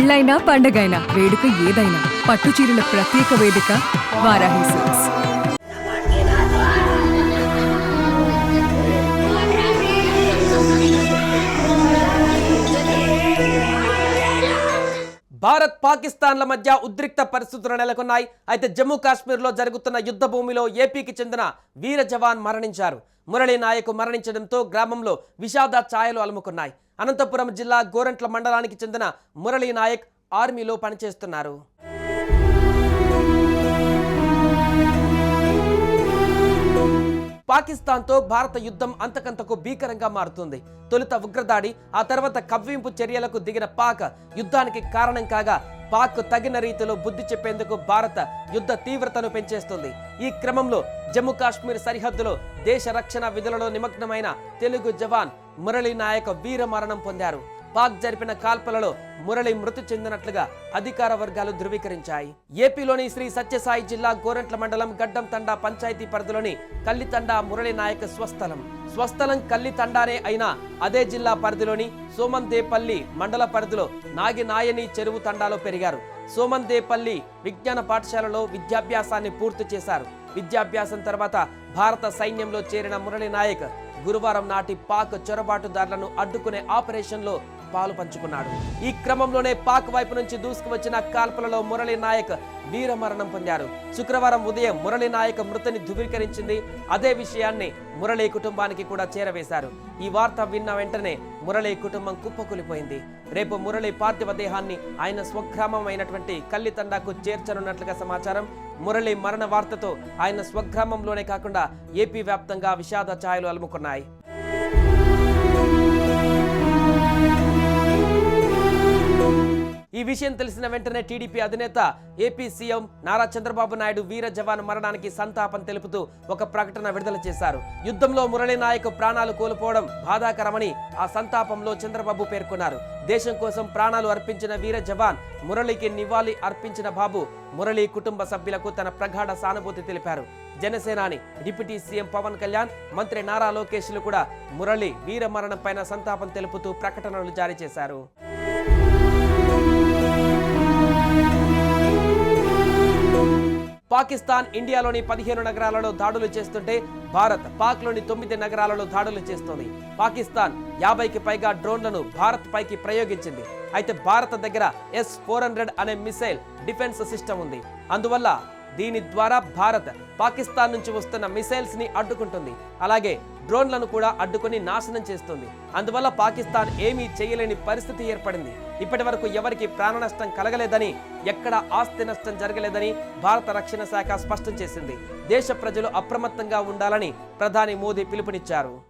పెళ్ళైనా పండగైనా వేడుక ఏదైనా పట్టు చీరల ప్రత్యేక వేదిక వారాహి సిల్క్స్. భారత్ పాకిస్తాన్ల మధ్య ఉద్రిక్త పరిస్థితులు నెలకొన్నాయి. అయితే జమ్మూ కాశ్మీర్లో జరుగుతున్న యుద్ధ భూమిలో ఏపీకి చెందిన వీర జవాన్ మరణించారు. మురళీ నాయకు మరణించడంతో గ్రామంలో విషాద ఛాయలు అలుముకున్నాయి. అనంతపురం జిల్లా గోరంట్ల మండలానికి చెందిన మురళీ నాయక్ ఆర్మీలో పనిచేస్తున్నారు. పాకిస్తాన్తో భారత యుద్ధం అంతకంతకు భీకరంగా మారుతుంది. తొలుత ఉగ్రదాడి ఆ తర్వాత కవ్వింపు చర్యలకు దిగిన పాక్ యుద్ధానికి కారణం కాగా పాక్ తగిన రీతిలో బుద్ధి చెప్పేందుకు భారత యుద్ధ తీవ్రతను పెంచేస్తుంది. ఈ క్రమంలో జమ్మూ కాశ్మీర్ సరిహద్దులో దేశ రక్షణ విధులలో నిమగ్నమైన తెలుగు జవాన్ మురళీ నాయక్ వీర మరణం పొందారు. పాక్ జరిపిన కాల్పులలో మురళి మృతి చెందినట్లుగా అధికార వర్గాలు ధృవీకరించాయి. ఏపీలోని శ్రీ సత్యసాయి జిల్లా గోరంట్ల మండలం గడ్డం తండా పంచాయతీ పరిధిలోని కల్లితండా మురళి నాయక్ స్వస్థలం. స్వస్థలం కల్లితండానే అయినా అదే జిల్లా పరిధిలోని సోమందేపల్లి మండల పరిధిలో నాగినాయని చెరువు తండాలో పెరిగారు. సోమందేపల్లి విజ్ఞాన పాఠశాలలో విద్యాభ్యాసాన్ని పూర్తి చేశారు. విద్యాభ్యాసం తర్వాత భారత సైన్యంలో చేరిన మురళి నాయక్ గురువారం నాటి పాక్ చొరబాటుదారులను అడ్డుకునే ఆపరేషన్లో పాలు పంచుకున్నాడు. ఈ క్రమంలోనే పాక్ వైపు నుంచి దూసుకువచ్చిన కాల్పులలో మురళీ నాయక్ వీరమరణం పొందారు. శుక్రవారం ఉదయం మురళీ నాయక్ మృతిని ధృవీకరించింది. అదే విషయాన్ని మురళీ కుటుంబానికి కూడా చేరవేశారు. ఈ వార్త విన్న వెంటనే మురళీ కుటుంబం కుప్పకూలిపోయింది. రేపు మురళి పార్థివ దేహాన్ని ఆయన స్వగ్రామం అయినటువంటి కల్లితండాకు చేర్చనున్నట్లుగా సమాచారం. మురళి మరణ వార్తతో ఆయన స్వగ్రామంలోనే కాకుండా ఏపీ వ్యాప్తంగా విషాద ఛాయలు అలుముకున్నాయి. విషయం తెలిసిన వెంటనే టీడీపీ అధినేత ఏపీ సీఎం నారా చంద్రబాబు నాయుడు వీర జవాన్ మరణానికి సంతాపం తెలుపుతూ ఒక ప్రకటన విడుదల చేశారు. యుద్ధంలో మురళీ నాయక్ ప్రాణాలు కోల్పోవడం బాధాకరమని ఆ సంతాపంలో చంద్రబాబు పేర్కొన్నారు. దేశం కోసం ప్రాణాలు అర్పించిన వీర జవాన్ మురళికి నివాళి అర్పించిన బాబు మురళి కుటుంబ సభ్యులకు తన ప్రగాఢ సానుభూతి తెలిపారు. జనసేనాని డిప్యూటీ సీఎం పవన్ కళ్యాణ్ మంత్రి నారా లోకేష్లు కూడా మురళి వీర మరణం పైన సంతాపం తెలుపుతూ ప్రకటనలు జారీ చేశారు. పాకిస్తాన్ ఇండియాలోని పదిహేను నగరాలలో దాడులు చేస్తుంటే భారత్ పాక్లోని తొమ్మిది నగరాలలో దాడులు చేస్తోంది. పాకిస్తాన్ యాభైకి పైగా డ్రోన్లను భారత్ పైకి ప్రయోగించింది. అయితే భారత దగ్గర ఎస్ ఫోర్ హండ్రెడ్ అనే మిసైల్ డిఫెన్స్ సిస్టమ్ ఉంది. అందువల్ల దీని ద్వారా భారత్ పాకిస్తాన్ నుంచి వస్తున్న మిసైల్స్ని అడ్డుకుంటుంది. అలాగే డ్రోన్లను కూడా అడ్డుకొని నాశనం చేస్తుంది. అందువల్ల పాకిస్తాన్ ఏమీ చేయలేని పరిస్థితి ఏర్పడింది. ఇప్పటి వరకు ఎవరికి ప్రాణ నష్టం కలగలేదని ఎక్కడ ఆస్తి నష్టం జరగలేదని భారత రక్షణ శాఖ స్పష్టం చేసింది. దేశ ప్రజలు అప్రమత్తంగా ఉండాలని ప్రధాని మోదీ పిలుపునిచ్చారు.